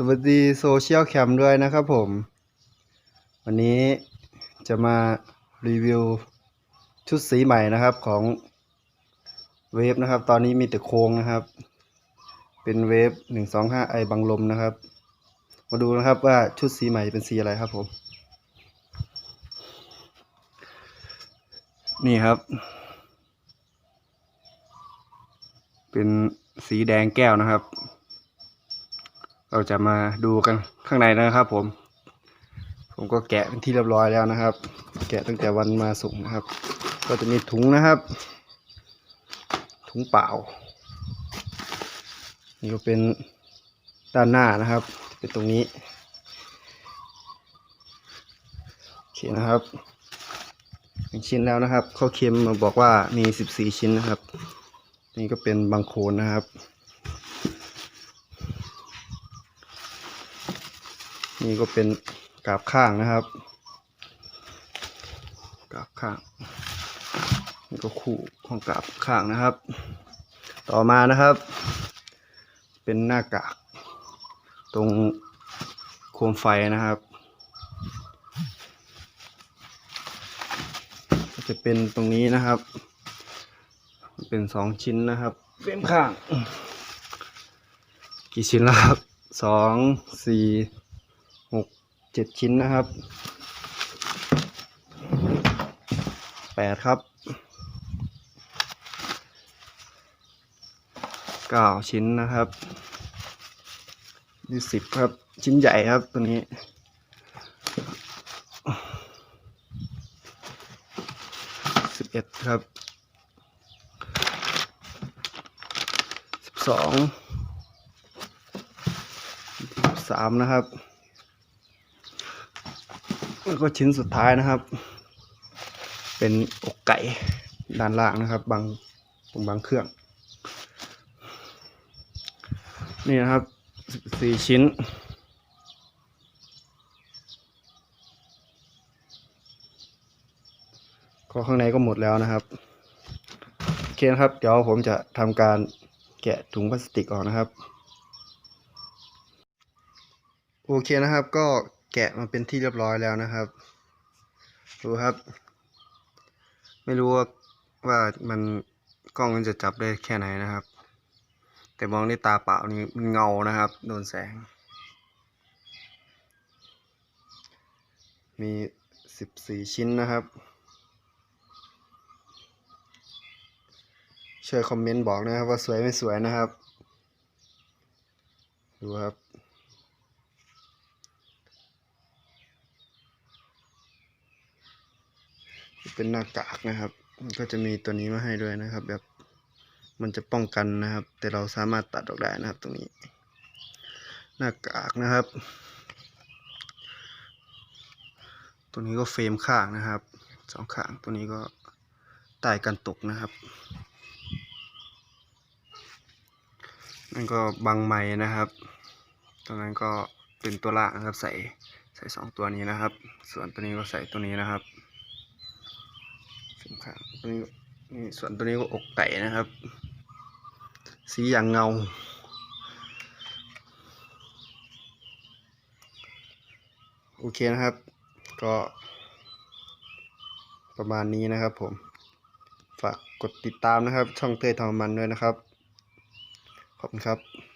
สวัสดีโซเชียลแคมด้วยนะครับผม วันนี้จะมารีวิวชุดสีใหม่นะครับของเวฟนะครับ ตอนนี้มีแต่โครงนะครับ เป็นเวฟหนึ่งสองห้าไอบังลมนะครับ มาดูนะครับว่าชุดสีใหม่เป็นสีอะไรครับผม นี่ครับ เป็นสีแดงแก้วนะครับ เราจะมาดูกันข้างในนะครับ ผม ผมก็แกะเป็นที่เรียบร้อยแล้วนะครับ แกะตั้งแต่วันมาส่งนะครับ ก็จะมีถุงนะครับ ถุงเปล่า นี่ก็เป็นด้านหน้านะครับ เป็นตรงนี้โอเคนะครับหนึ่งชิ้นแล้วนะครับเขาเค็มมาบอกว่ามีสิบสี่ชิ้นนะครับ นี่ก็เป็นบางโคนนะครับ นี่ก็เป็นกราบข้างนะครับกราบข้าง นี่ก็คู่ของกราบข้างนะครับ ต่อมานะครับ เป็นหน้ากากตรงโคมไฟนะครับ จะเป็นตรงนี้นะครับ เป็นสองชิ้นนะครับเฟรมข้าง กี่ชิ้นแล้วครับสองสี่ หกเจ็ดชิ้นนะครับแปดครับเก้าชิ้นนะครับยี่สิบครับ ชิ้นใหญ่ครับตัวนี้สิบเอ็ดครับสิบสองสิบสามนะครับ แล้วก็ชิ้นสุดท้ายนะครับ เป็นอกไก่ด้านล่างนะครับ บางตรงบางเครื่อง นี่นะครับสี่ชิ้น ก็ข้างในก็หมดแล้วนะครับ โอเคนะครับ เดี๋ยวผมจะทำการแกะถุงพลาสติกออกนะครับ โอเคนะครับก็ แกะมาเป็นที่เรียบร้อยแล้วนะครับ ดูครับ ไม่รู้ว่าว่ามันกล้องมันจะจับได้แค่ไหนนะครับ แต่มองด้วยตาเปล่านี่มันเงานะครับ โดนแสง มีสิบสี่ชิ้นนะครับ ช่วยคอมเมนต์บอกนะครับว่าสวยไม่สวยนะครับ ดูครับ เป็นหน้ากากนะครับ ก็จะมีตัวนี้มาให้ด้วยนะครับ แบบมันจะป้องกันนะครับ แต่เราสามารถตัดออกได้นะครับ ตรงนี้ หน้ากากนะครับ ตัวนี้ก็เฟรมข้างนะครับสองข้างตัวนี้ก็ใต้กันตกนะครับนั่นก็บังไม้นะครับตรงนั้นก็เป็นตัวล่างนะครับ ใส่ใส่สองตัวนี้นะครับ ส่วนตัวนี้ก็ใส่ตัวนี้นะครับ ข้างตัวนี้นี่ส่วนตัวนี้ก็อกไก่นะครับ สีอย่างเงา โอเคนะครับ ก็ประมาณนี้นะครับผม ฝากกดติดตามนะครับ ช่องเต้ยทองมันด้วยนะครับ ขอบคุณครับ